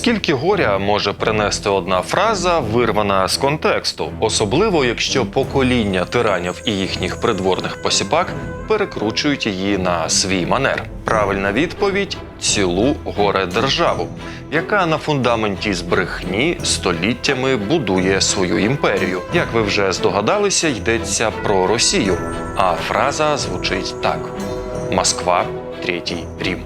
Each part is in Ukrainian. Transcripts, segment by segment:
Скільки горя може принести одна фраза, вирвана з контексту, особливо якщо покоління тиранів і їхніх придворних посіпак перекручують її на свій манер. Правильна відповідь цілу горе державу, яка на фундаменті з брехні століттями будує свою імперію. Як ви вже здогадалися, йдеться про Росію. А фраза звучить так: Москва, третій Рім.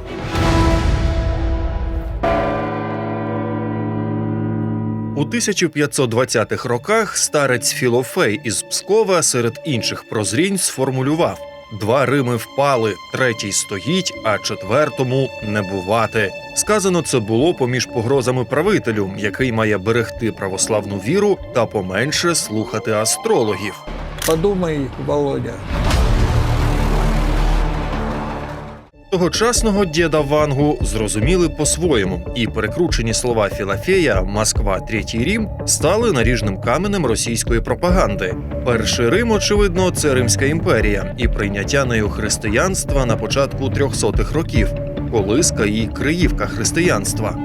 У 1520-х роках старець Філофей із Пскова серед інших прозрінь сформулював: два Рими впали, третій стоїть, а четвертому не бувати. Сказано це було поміж погрозами правителю, який має берегти православну віру та поменше слухати астрологів. Подумай, Володя. Тогочасного діда Вангу зрозуміли по-своєму, і перекручені слова Філафея Москва, Третій Рім стали наріжним каменем російської пропаганди. Перший Рим, очевидно, це Римська імперія і прийняття нею християнства на початку 300-х років, колиска і криївка християнства.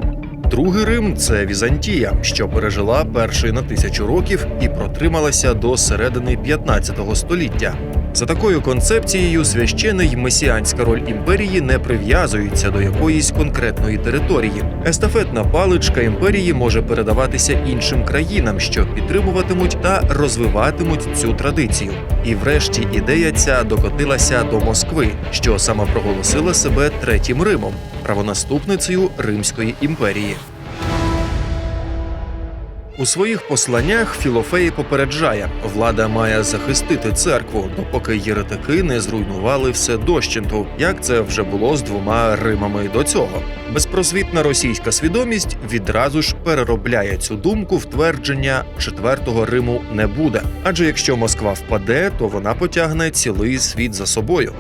Другий Рим це Візантія, що пережила перший на тисячу років і протрималася до середини 15 століття. За такою концепцією, священна й месіанська роль імперії не прив'язується до якоїсь конкретної території. Естафетна паличка імперії може передаватися іншим країнам, що підтримуватимуть та розвиватимуть цю традицію. І врешті ідея ця докотилася до Москви, що самопроголосила себе третім Римом, правонаступницею Римської імперії. У своїх посланнях Філофей попереджає, влада має захистити церкву, допоки єретики не зруйнували все дощенту, як це вже було з двома Римами до цього. Безпросвітна російська свідомість відразу ж переробляє цю думку в твердження четвертого Риму не буде. Адже якщо Москва впаде, то вона потягне цілий світ за собою.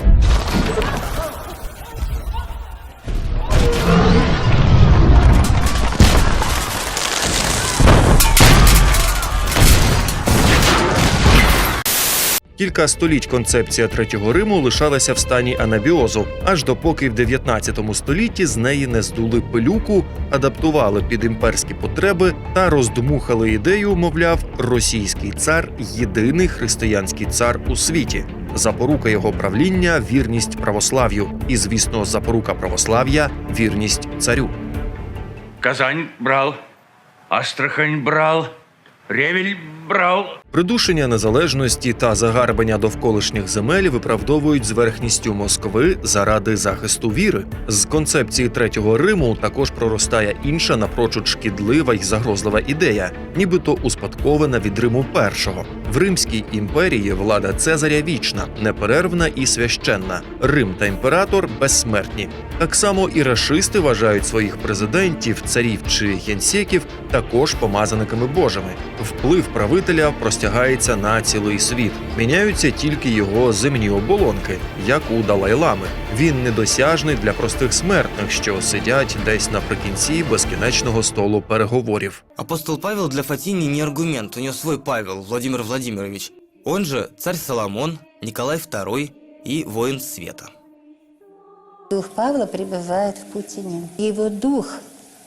Кілька століть концепція третього Риму лишалася в стані анабіозу, аж допоки в 19 столітті з неї не здули пилюку, адаптували під імперські потреби та роздмухали ідею, мовляв, російський цар єдиний християнський цар у світі. Запорука його правління вірність православ'ю, і, звісно, запорука православ'я вірність царю. Казань брал, Астрахань брал, Ревель брал. Придушення незалежності та загарбання довколишніх земель виправдовують зверхністю Москви заради захисту віри. З концепції третього Риму також проростає інша напрочуд шкідлива й загрозлива ідея, нібито успадкована від Риму першого. В Римській імперії влада Цезаря вічна, неперервна і священна. Рим та імператор безсмертні. Так само і рашисти вважають своїх президентів, царів чи генсеків також помазаниками божими. Вплив правителя простягається на цілий світ. Міняються тільки його земні оболонки, як у Далай-лами. Він недосяжний для простих смертних, що сидять десь наприкінці безкінечного столу переговорів. Апостол Павел для Фатини не аргумент, у него свой Павел, Владимир Владимирович. Он же царь Соломон, Николай II и воин света. Дух Павла пребывает в Путине. Его дух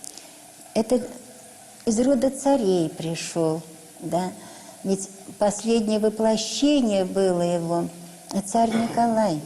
– это из рода царей пришел, да? Ведь последнее воплощение было его царь Николай.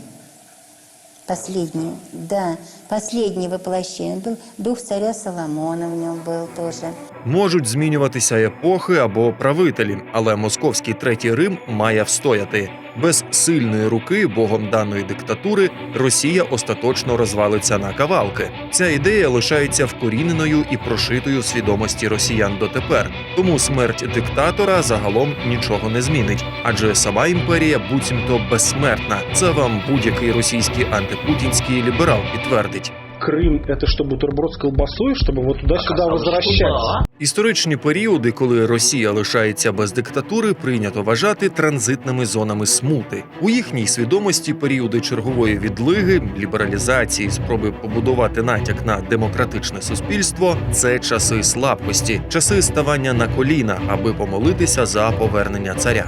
Последнее, да, последнее воплощение. Был дух царя Соломона в нем был тоже. Можуть змінюватися епохи або правителі, але московський третій Рим має встояти. Без сильної руки богом даної диктатури Росія остаточно розвалиться на кавалки. Ця ідея лишається вкоріненою і прошитою в свідомості росіян дотепер. Тому смерть диктатора загалом нічого не змінить, адже сама імперія буцімто безсмертна. Це вам будь-який російський антипутінський ліберал підтвердить. Крым это что, бутерброд с колбасой, чтобы вот туда-сюда возвращаться? Історичні періоди, коли Росія лишається без диктатури, прийнято вважати транзитними зонами смути. У їхній свідомості періоди чергової відлиги, лібералізації, спроби побудувати натяк на демократичне суспільство це часи слабкості, часи ставання на коліна, аби помолитися за повернення царя.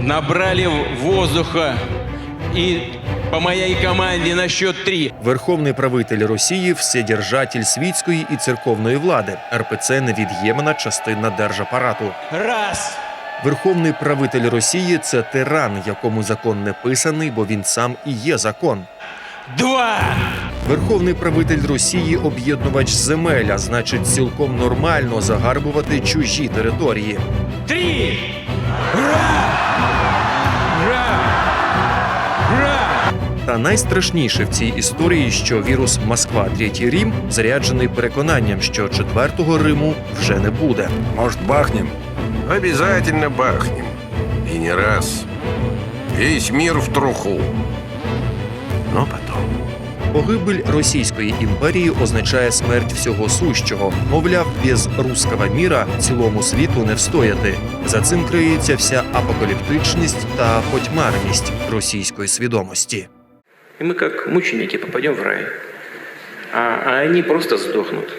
набрали воздуха и по моей команде на счет три. Верховний правитель Росії вседержатель світської і церковної влади. РПЦ невід'ємна частина держапарату. Раз. Верховний правитель Росії це тиран, якому закон не писаний, бо він сам і є закон. Два. Верховний правитель Росії об'єднувач земель, а значить, цілком нормально загарбувати чужі території. Три. Ура! Ура! Та найстрашніше в цій історії, що вірус Москва Третій Рім заряджений переконанням, що четвертого Риму вже не буде. Может, бахнем? Обязательно бахнем. И не раз. Весь мир в труху. Но потом. Погибель Російської імперії означає смерть всього сущого. Мовляв, без руского міра цілому світу не встояти. За цим криється вся апокаліптичність та потьмарність російської свідомості. И мы как мученики попадем в рай. А, а они просто сдохнут.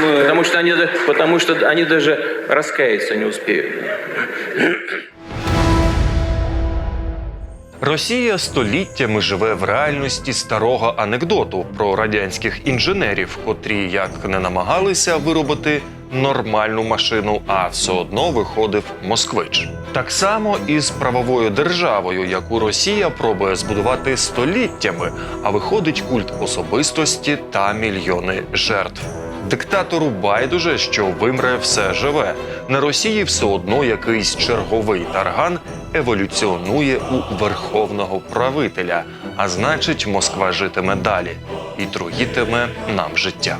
Потому что, они, потому что они даже раскаяться не успеют. Росія століттями живе в реальності старого анекдоту про радянських інженерів, котрі як не намагалися виробити нормальну машину, а все одно виходив москвич. Так само і з правовою державою, яку Росія пробує збудувати століттями, а виходить культ особистості та мільйони жертв. Диктатору байдуже, що вимре все живе. На Росії все одно якийсь черговий тарган еволюціонує у верховного правителя, а значить, Москва житиме далі і труїтиме нам життя.